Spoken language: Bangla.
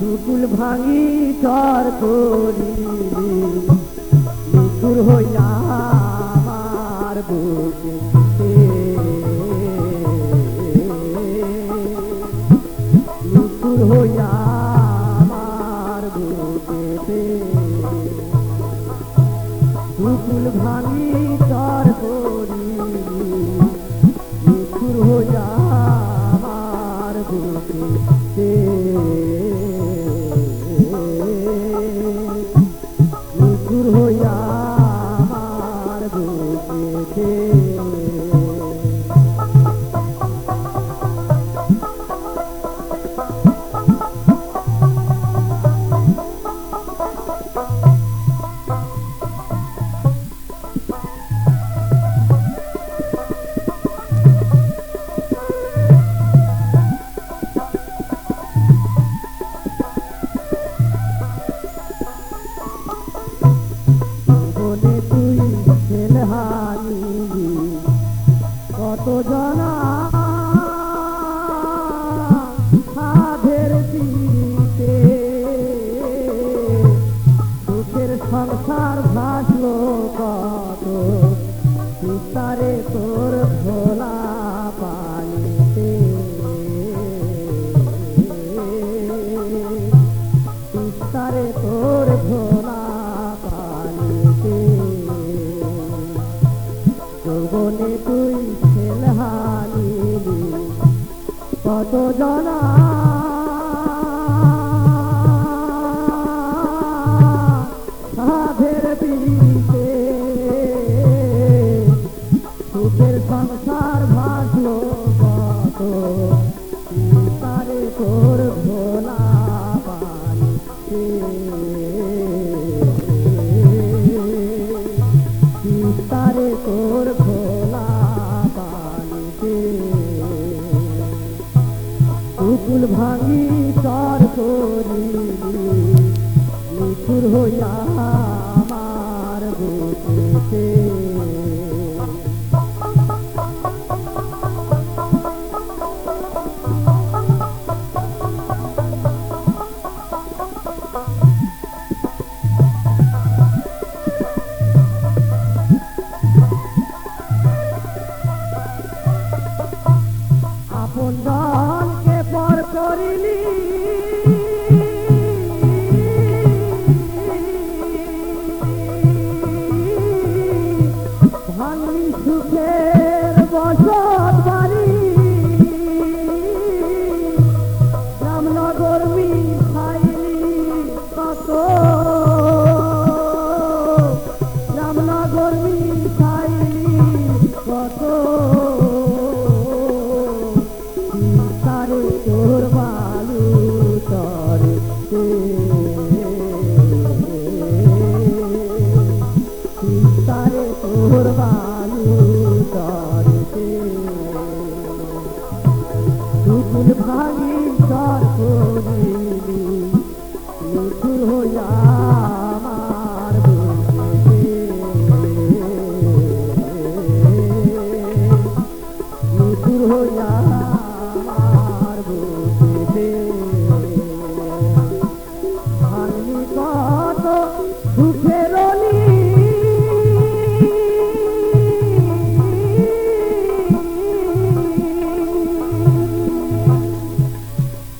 দুকুল ভাঙি চর করি নিকুর হইয়া আমার বুকে। দুকুল ভাঙি জনা সাধের দিতে সুখের সংসার ভাসলো কত। পিতারে তোর ভোলা পানিতে। পিতারে তোর ভোলা কত জনা। সাধের পিড়িতে কুকুল ভাঙি চর করি নিখুর হইয়া আমার বুকেতে বসত বাড়ি। রামনগর মিঠাইলি কত দুকুল তার করিলি নিঠুর হইয়া